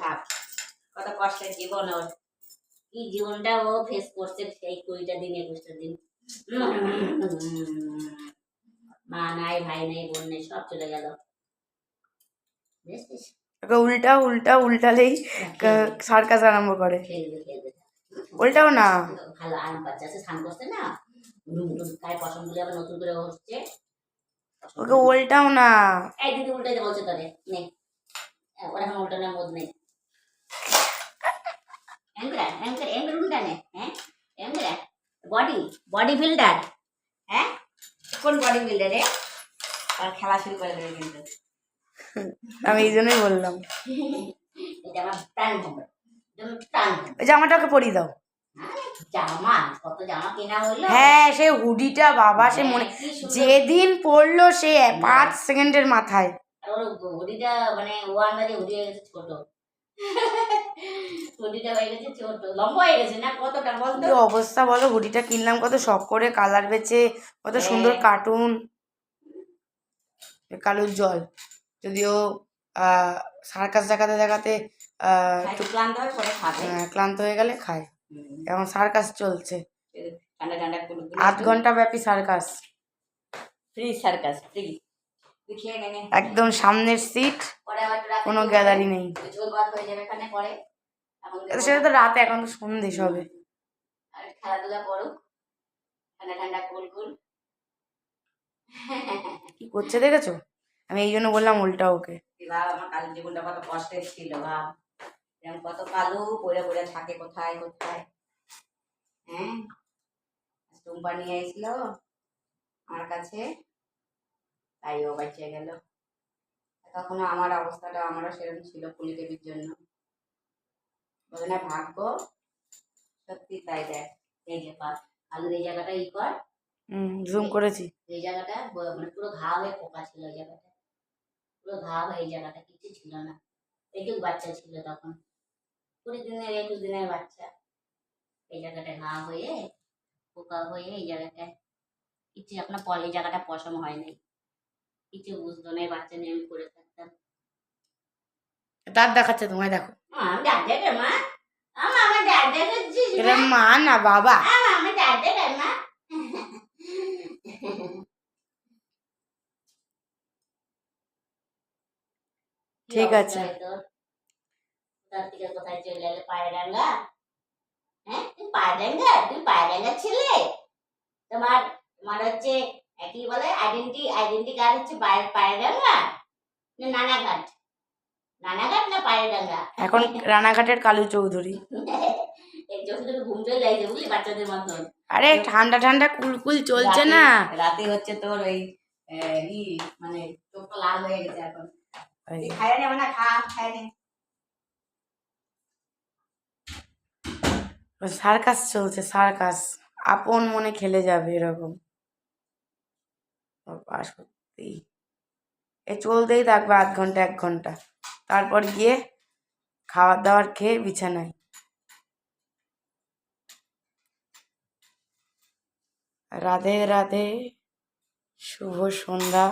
থাক কত কষ্টের জীবন ওর। কি জীবনটা ও ফেস করছে সেই কুড়িটা দিন একুশটা দিন। মা নাই ভাই নেই বোন নেই সব চলে গেল। উল্টা উল্টা উল্টালেই সার্কাস আরম্ভ করে। উল্টাও না। ভালো আরাম পাচ্ছে আছে স্নান করছে না? ডুম ডুম গায়ে পছন্দ বলে আবার নতুন করে হচ্ছে। ওকে উল্টাও না। এই দিদি উল্টাইতে বলছে তোরে নে। ওর এখন উল্টানোর বোধ নেই। উল্টানে হ্যাঁ? এমরা বডি বডি বিল্ডার হ্যাঁ? কোন বডি বিল্ডার আর খেলা শুরু করে দেবে কিন্তু। আমি এই জন্যই বললাম। এটা আমার ওই জামাটা ওকে পরিয়ে দাও। জামা কত জামা কেনা হলো। হ্যাঁ সে হুডিটা বাবা সে মনে হ্যাঁ, সুন্দর। যেদিন পড়ল সে পাঁচ সেকেন্ডের মাথায়। ওর হুডিটা মানে ও আন্দাজে হুডি হয়ে গেছে ছোট। অবস্থা বলো? হুডিটা কিনলাম কত শখ করে কালার বেচে কত সুন্দর হ্যাঁ। কার্টুন কালুর জল। যদিও সার্কাস দেখাতে দেখাতে একটু ক্লান্ত হয়ে ক্লান্ত হয়ে গেলে খায়। এখন সার্কাস চলছে। আধ ঘণ্টা ব্যাপী সার্কাস ফ্রি ফ্রি। একদম সামনের সিট কোনো গ্যালারি নেই। সেটা তো রাতে এখন তো সন্ধে সবে। আর খেলাধুলা করুক। ঠান্ডা ঠান্ডা কুল কুল। কি করছে দেখেছ? আমি এই জন্য বললাম উল্টা ওকে। ভাব আমার কালের জীবনটা কত কষ্টের ছিল ভাব। এরকম কত কালো পড়ে পড়ে থাকে কোথায় কোথায়। হ্যাঁ? টুম্পা নিয়ে এসেছিল আমার কাছে। তাই ও বাঁচিয়ে গেল। তখনও আমার অবস্থাটা আমারও সেরকম ছিল পুলি দেবীর জন্য। বলে না ভাগ্য। সত্যি তাই দেখ। এই যে পা আলুর এই জায়গাটা ই কর। জুম করেছি। এই জায়গাটা মানে পুরো ঘা হয়ে পোকা ছিল ওই জায়গাটা। পুরো ঘা হয়ে এই জায়গাটা কিছু ছিল না। একটু বাচ্চা ছিল তখন। কুড়ি দিনের একুশ দিনের বাচ্চা। এই জায়গাটা ঘা হয়ে পোকা হয়ে এই জায়গাটায়। কিছু আপনার পল এই জায়গাটা পশম হয় নাই কিছু বুঝতো না এই বাচ্চা নিয়ে আমি পড়ে থাকতাম দাঁত দেখাচ্ছে তোমায় দেখো। মা, এটা না বাবা। ঠিক আছে। কোথায় চলে এলে পায়রাঙ্গা? হ্যাঁ তুই পায়রাঙ্গা? তুই পায়রাঙ্গা ছিলে? তোমার তোমার হচ্ছে এ, কি বলে আইডেন্টি আইডেন্টি কার্ড হচ্ছে পায়- পায়রাঙ্গা? না নানাঘাট নানাঘাট না পায়রাঙ্গা এখন রানাঘাটের কালু চৌধুরী। আরে ঠান্ডা ঠান্ডা কুলকুল চলছে না। রাতে হচ্ছে তোর ওই মানে চোখটা লাল হয়ে গেছে এখন। খায় নে খা খায় নে। সার্কাস চলছে সার্কাস। আপন মনে খেলে যাবে এরকম। সত্যি। এ চলতেই থাকবে আধ ঘণ্টা এক ঘণ্টা। তারপর গিয়ে খাওয়ার দাওয়ার খেয়ে বিছানায়। রাধে রাধে শুভ সন্ধ্যা।